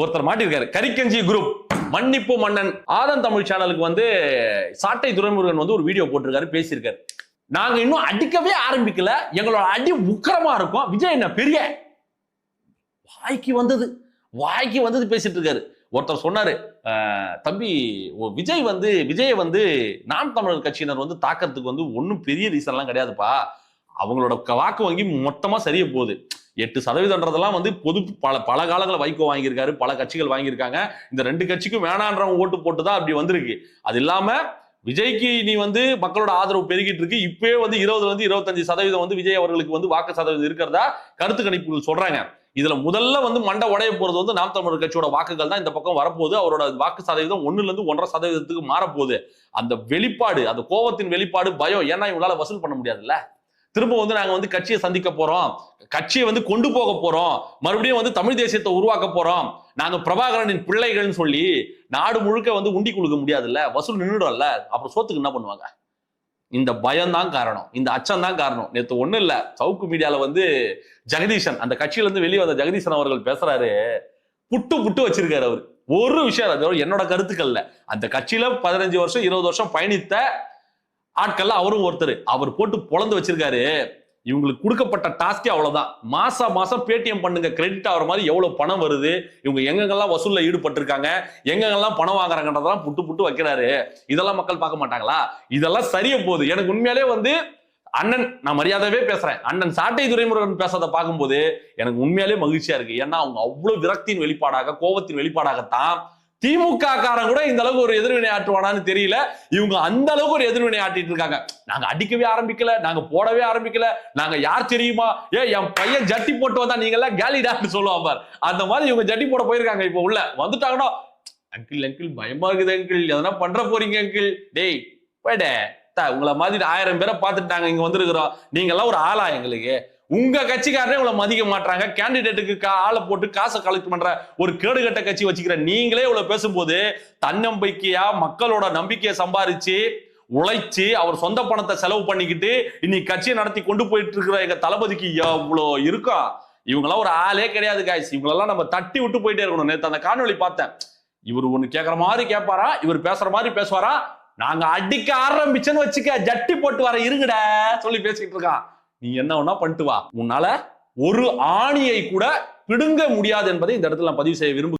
ஒருத்தர் மாட்டிருக்காரு கரிக்கஞ்சி குரூப் மன்னிப்பு மன்னன். ஆதன் தமிழ் சேனலுக்கு வந்து சாட்டை துரைமுருகன் வந்து ஒரு வீடியோ போட்டிருக்காரு பேசியிருக்காரு. நாங்க இன்னும் அடிக்கவே ஆரம்பிக்கல. எங்களோட அடி உக்கரமா இருக்கும். விஜய் என்ன பெரிய வாய்க்கு வந்தது. வாய்க்கு வந்தது பேசிட்டு இருக்காரு. ஒருத்தர் சொன்னாரு தம்பி ஓ, விஜய் வந்து விஜயை வந்து நாம் தமிழர் கட்சியினர் வந்து தாக்கிறதுக்கு வந்து ஒன்றும் பெரிய ரீசன்லாம் கிடையாதுப்பா. அவங்களோட க- வாக்கு வங்கி மொத்தமா சரிய போகுது. எட்டு சதவீதம்ன்றதெல்லாம் வந்து பொது பல பல காலங்களில் வைகோ வாங்கியிருக்காரு பல கட்சிகள் வாங்கியிருக்காங்க. இந்த ரெண்டு கட்சிக்கும் வேணான்றவங்க ஓட்டு போட்டு தான் அப்படி வந்திருக்கு. அது இல்லாமல் விஜய்க்கு நீ வந்து மக்களோட ஆதரவு பெருகிட்டு இருக்கு. இப்பவே வந்து இருபதுல இருந்து இருபத்தஞ்சு சதவீதம் வந்து விஜய் அவர்களுக்கு வந்து வாக்கு சதவீதம் இருக்கிறதா கருத்து கணிப்புகள் சொல்றாங்க. இதுல முதல்ல வந்து மண்டை உடைய போறது வந்து நாம் தமிழர் கட்சியோட வாக்குகள் தான் இந்த பக்கம் வரப்போகுது. அவரோட வாக்கு சதவீதம் ஒண்ணுல இருந்து ஒன்றரை சதவீதத்துக்கு மாறப்போகுது. அந்த வெளிப்பாடு அந்த கோவத்தின் வெளிப்பாடு பயம் ஏன்னா இவங்களால வசூல் பண்ண முடியாதுல்ல? திரும்ப வந்து நாங்க வந்து கட்சியை சந்திக்க போறோம். கட்சியை வந்து கொண்டு போக போறோம். மறுபடியும் வந்து தமிழ் தேசியத்தை உருவாக்க போறோம். நாங்க பிரபாகரனின் பிள்ளைகள்னு சொல்லி நாடு முழுக்க வந்து உண்டி கொடுக்க முடியாதுல்ல வசூல் நின்றுடும்ல அப்புறம் சோத்துக்கு என்ன பண்ணுவாங்க? இந்த பயம் தான் காரணம். இந்த அச்சம் தான் காரணம். நேற்று ஒன்றும் இல்லை சவுக்கு மீடியாவில் வந்து ஜெகதீசன் அந்த கட்சியிலேருந்து வெளியே வந்த ஜெகதீசன் அவர்கள் பேசுறாரு. புட்டு புட்டு வச்சிருக்காரு அவர். ஒரு விஷயம் என்னோட கருத்துக்கள்ல அந்த கட்சியில பதினஞ்சு வருஷம் இருபது வருஷம் பயணித்த ஆட்கள்லாம் அவரும் ஒருத்தர். அவர் போட்டு பொழந்து வச்சிருக்காரு. இவங்களுக்கு கொடுக்கப்பட்ட டாஸ்கே அவ்வளவுதான். மாசா மாசம் பேடிஎம் பண்ணுங்க. கிரெடிட் ஆகிற மாதிரி எவ்வளவு பணம் வருது? இவங்க எங்கெங்கெல்லாம் வசூல்ல ஈடுபட்டிருக்காங்க? எங்கெங்கெல்லாம் பணம் வாங்குறாங்கன்றதெல்லாம் புட்டு புட்டு வைக்கிறாரு. இதெல்லாம் மக்கள் பார்க்க மாட்டாங்களா? இதெல்லாம் சரிய போகுது. எனக்கு உண்மையாலே வந்து அண்ணன் நான் மரியாதையாவே பேசுறேன். அண்ணன் சாட்டை துறைமுருகன் பேசுறதை பார்க்கும்போது எனக்கு உண்மையாலே மகிழ்ச்சியா இருக்கு. ஏன்னா அவங்க அவ்வளவு விரக்தியின் வெளிப்பாடாக கோபத்தின் வெளிப்பாடாகத்தான் திமுக காரன் கூட இந்த அளவுக்கு ஒரு எதிர்வினை ஆற்றுவானான்னு தெரியல. இவங்க அந்த அளவுக்கு ஒரு எதிர்வினை ஆட்டிட்டு இருக்காங்க. நாங்க அடிக்கவே ஆரம்பிக்கல நாங்க போடவே ஆரம்பிக்கல நாங்க யார் தெரியுமா? ஏ என் பையன் ஜட்டி போட்டு வந்தா நீங்க எல்லாம் கேலிடான்னு சொல்லுவாங்க பார். அந்த மாதிரி இவங்க ஜட்டி போட போயிருக்காங்க இப்போ உள்ள. வந்துட்டாங்கன்னா அங்கிள் அங்கிள் பயமா இருக்குது அங்கிள். எதனா பண்ற போறீங்க அங்கிள்? டேய் போயிட. உங்களை மாதிரி ஆயிரம் பேரை பார்த்துட்டாங்க இங்க வந்திருக்கிறோம். நீங்க எல்லாம் ஒரு ஆளா எங்களுக்கு. உங்க கட்சிக்காரனே உங்களை மதிக்க மாட்டாங்க கேண்டிடேட்டுக்கு ஆளை போட்டு காசை கலெக்ட் பண்ற ஒரு கேடுகட்ட கட்சி வச்சுக்கிற நீங்களே இவ்வளவு பேசும்போது தன்னம்பிக்கையா மக்களோட நம்பிக்கையை சம்பாரிச்சு உழைச்சு அவர் சொந்த பணத்தை செலவு பண்ணிக்கிட்டு இன்னைக்கு கட்சியை நடத்தி கொண்டு போயிட்டு இருக்கிற எங்க தளபதிக்கு எவ்வளோ இருக்கும் இவங்கெல்லாம் ஒரு ஆளே கிடையாது காய்ஸ் இவங்களெல்லாம் நம்ம தட்டி விட்டு போயிட்டே இருக்கணும். நேற்று அந்த காணொலி பார்த்தேன். இவர் ஒன்று கேட்கற மாதிரி கேட்பாரா இவர் பேசுற மாதிரி பேசுவாரா? நாங்க அடிக்க ஆரம்பிச்சேன்னு வச்சுக்க ஜட்டி போட்டு வர இருங்கடா சொல்லி பேசிக்கிட்டு இருக்கான். நீ என்ன வேணா பண்ணிட்டு வா. உன்னால ஒரு ஆணியை கூட பிடுங்க முடியாது என்பதை இந்த இடத்துல நான் பதிவு செய்ய விரும்புகிறேன்